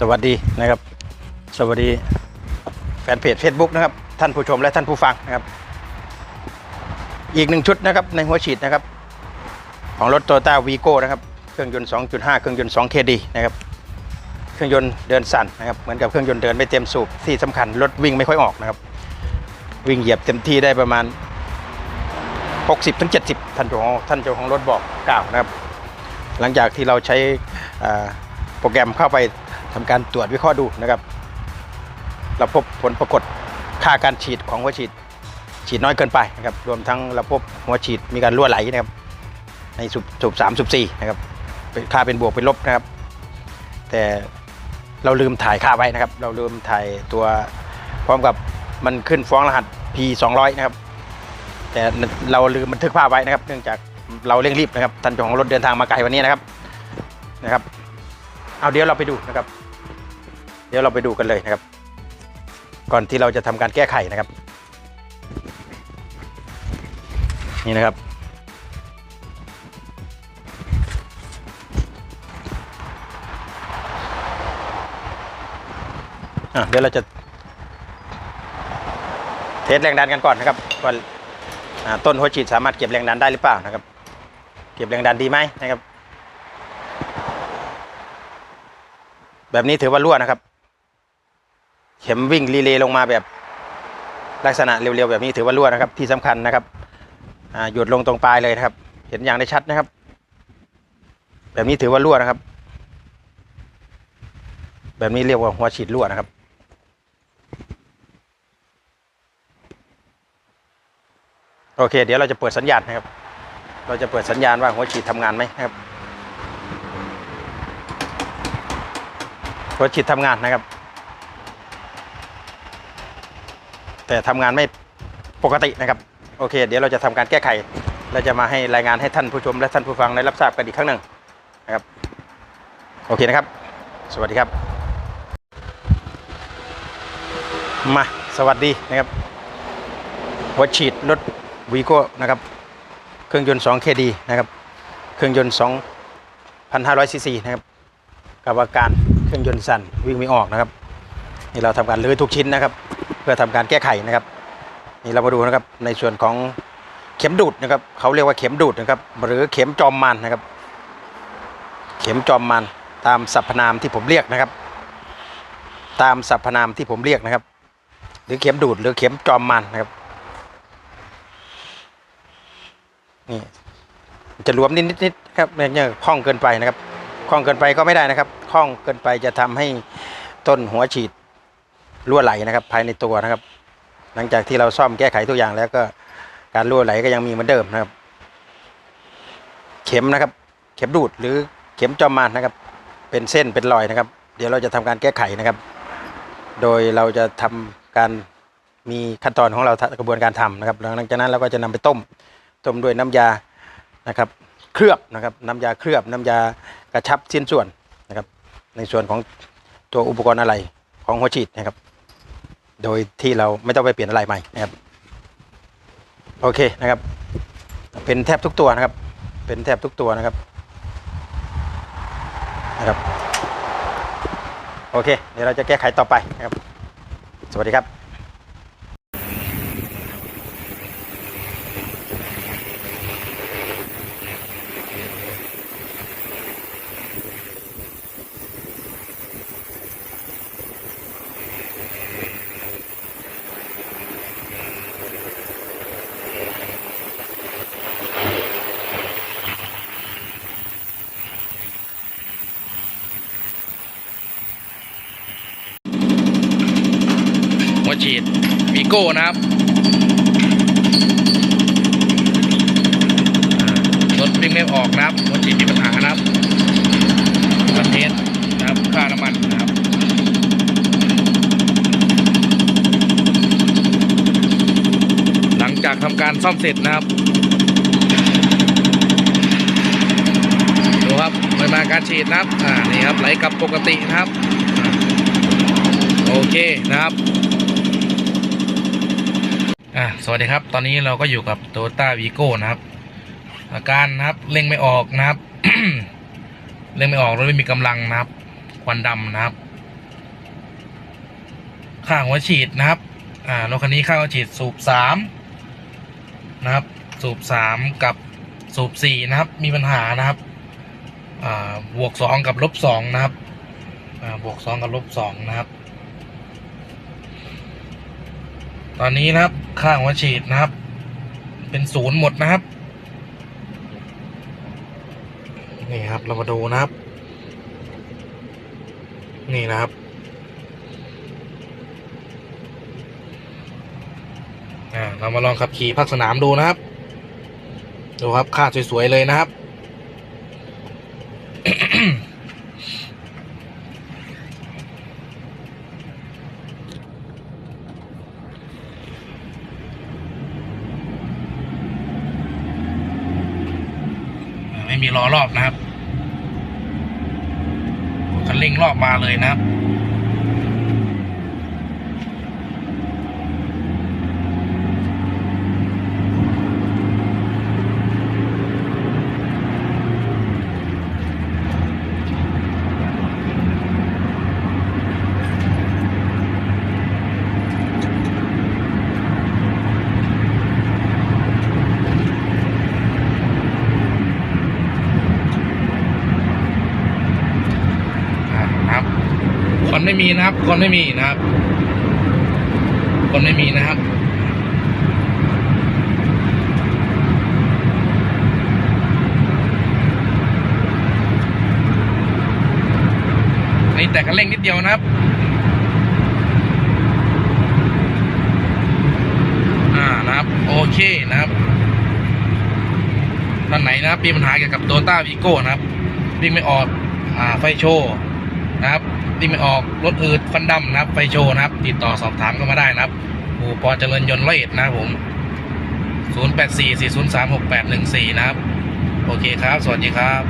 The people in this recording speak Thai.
สวัสดีนะครับ สวัสดีแฟนเพจ Facebook นะครับ ท่านผู้ชมและท่านผู้ฟังนะครับ อีกหนึ่งชุดนะครับในหัวฉีดนะครับ ของรถโตโยต้าวีโก้นะครับ เครื่องยนต์ 2.5 เครื่องยนต์ 2 KD นะครับ เครื่องยนต์เดินสั่นนะครับ เหมือนกับเครื่องยนต์เดินไม่เต็มสูบที่สำคัญรถวิ่งไม่ค่อยออกนะครับ วิ่งเหยียบเต็มที่ได้ประมาณ 60ถึง70ท่านเจ้าของท่านเจ้าของรถบอกกล่าวนะครับ หลังจากที่เราใช้โปรแกรมเข้าไป ทำการตรวจวิเคราะห์ดูนะครับ เราพบผลปรากฏค่าการฉีดของหัวฉีด ฉีดน้อยเกินไปนะครับ รวมทั้งเราพบหัวฉีดมีการรั่วไหลนะครับ ในสูบสูบสามสูบสี่นะครับเป็นค่าเป็นบวกเป็นลบนะครับ แต่เราลืมถ่ายค่าไว้นะครับ เราลืมถ่ายตัวพร้อมกับมันขึ้นฟ้องรหัส P 200นะครับ แต่เราลืมบันทึกภาพไว้นะครับ เนื่องจากเราเร่งรีบนะครับท่านเจ้าของรถเดินทางมาไกลวันนี้นะครับนะครับ เอาเดี๋ยวเราไปดูนะครับ ดี๋ยวเราไปดูกันเลยนะครับ ก่อนที่เราจะทำการแก้ไขนะครับ นี่นะครับ เดี๋ยวเราจะ เทสแรงดันกันก่อนนะครับว่าอ่าต้นหัวฉีดสามารถเก็บแรงดันได้หรือเปล่านะครับ เก็บแรงดันดีไหมนะครับแบบนี้ถือว่ารั่วนะครับ เข็มวิ่งรีเลย์ลงมาแบบลักษณะเร็วๆแบบนี้ถือว่ารั่วนะครับ ที่สำคัญนะครับหยุดลงตรงปลายเลยนะครับ เห็นอย่างได้ชัดนะครับ แบบนี้ถือว่ารั่วนะครับ แบบนี้เรียกว่าหัวฉีดรั่วนะครับโอเค เดี๋ยวเราจะเปิดสัญญาณนะครับ เราจะเปิดสัญญาณว่าหัวฉีดทำงานไหมครับหัวฉีดทำงานนะครับ แต่ทำงานไม่ปกตินะครับ โอเค เดี๋ยวเราจะทำการแก้ไข เราจะมาให้รายงานให้ท่านผู้ชมและท่านผู้ฟังได้รับทราบกันอีกครั้งหนึ่งนะครับ โอเคนะครับ สวัสดีครับ มาสวัสดีนะครับหัวฉีดรถวีโก้นะครับ เครื่องยนต์2 KD นะครับ เครื่องยนต์2,500ซีซีนะครับกับอาการเครื่องยนต์สั่นวิ่งไม่ออกนะครับนี่เราทำการรื้อทุกชิ้นนะครับ เพื่อทำการแก้ไขนะครับนี่เรามาดูนะครับในส่วนของเข็มดูดนะครับเขาเรียกว่าเข็มดูดนะครับหรือเข็มจอมมันนะครับ เข็มจอมมันตามสรรพนามที่ผมเรียกนะครับ ตามสรรพนามที่ผมเรียกนะครับ หรือเข็มดูดหรือเข็มจอมมันนะครับนี่จะหลวมนิดนิดครับเนี่ยคล่องเกินไปนะครับคล่องเกินไปก็ไม่ได้นะครับคล่องเกินไปจะทำให้ต้นหัวฉีด รั่วไหลนะครับภายในตัวนะครับ หลังจากที่เราซ่อมแก้ไขทุกอย่างแล้วก็การรั่วไหลก็ยังมีเหมือนเดิมนะครับ เข็มนะครับ เข็มดูดหรือเข็มจอมมานนะครับ เป็นเส้นเป็นรอยนะครับ เดี๋ยวเราจะทำการแก้ไขนะครับ โดยเราจะทำการมีขั้นตอนของเรากระบวนการทำนะครับหลังจากนั้นเราก็จะนำไปต้มต้มด้วยน้ำยานะครับ เคลือบนะครับน้ำยาเคลือบน้ำยากระชับชิ้นส่วนนะครับ ในส่วนของตัวอุปกรณ์อะไรของหัวฉีดนะครับ โดยที่เราไม่ต้องไปเปลี่ยนอะไรใหม่นะครับโอเคนะครับ เป็นแทบทุกตัวนะครับ เป็นแทบทุกตัวนะครับนะครับ โอเค เดี๋ยวเราจะแก้ไขต่อไปนะครับ สวัสดีครับ ฉีดวีโก้นะครับรถวิ่งไม่ออกนะครับหัวฉีดมีปัญหานะครับประเทศนะครับค่าน้ำมันนะครับหลังจากทำการซ่อมเสร็จนะครับดูครับปริมาณการฉีดนะครับอ่านี่ครับไหลกลับปกตินะครับโอเคนะครับ อะสวัสดีครับ ตอนนี้เราก็อยู่กับ t o y o t a v i g o นะครับ อาการนะครับเร่งไม่ออกนะครับ เร่งไม่ออกรถไม่มีกำลังนะครับ ควันดำนะครับข้างหัวฉีดนะครับ อ่ารถคันนี้ข้างหัวฉีดสูบสามนะครับ สูบสามกับสูบสี่นะครับ มีปัญหานะครับ อ่าบวกสองกับลบสองนะครับ อ่าบวกสองกับลบสองนะครับ ตอนนี้นะครับ ข้างหัวฉีดนะครับ เป็นศูนย์หมดนะครับ นี่ครับเรามาดูนะครับ นี่นะครับ อ่าเรามาลองขับขี่ภาคสนามดูนะครับ ดูครับค่าสวยๆเลยนะครับ ไมีล้อรอบนะครับคันเร่งรอบมาเลยนะครับ คนไม่มีนะครับคนไม่มีนะครับคนไม่มีนะครับนี่แต่กันเร่งนิดเดียวนะครับอ่านะครับ โอเคนะครับท่านไหนนะครับมีปัญหาเกี่ยวกับโตต้าวีโก้นะครับวิ่งไม่ออกอ่าไฟโชว์ นะครับวิ่ไม่ออกรถอืดควันดำนะครับไฟโชว์นะครับ ติดต่อสอบถามก็มาได้นะครับอู่ปอเจริญยนต์ร้อยเอ็ดนะครับผม 0 8 4 4 0 3 6 8 1 4 นะครับ โอเคครับ สวัสดีครับ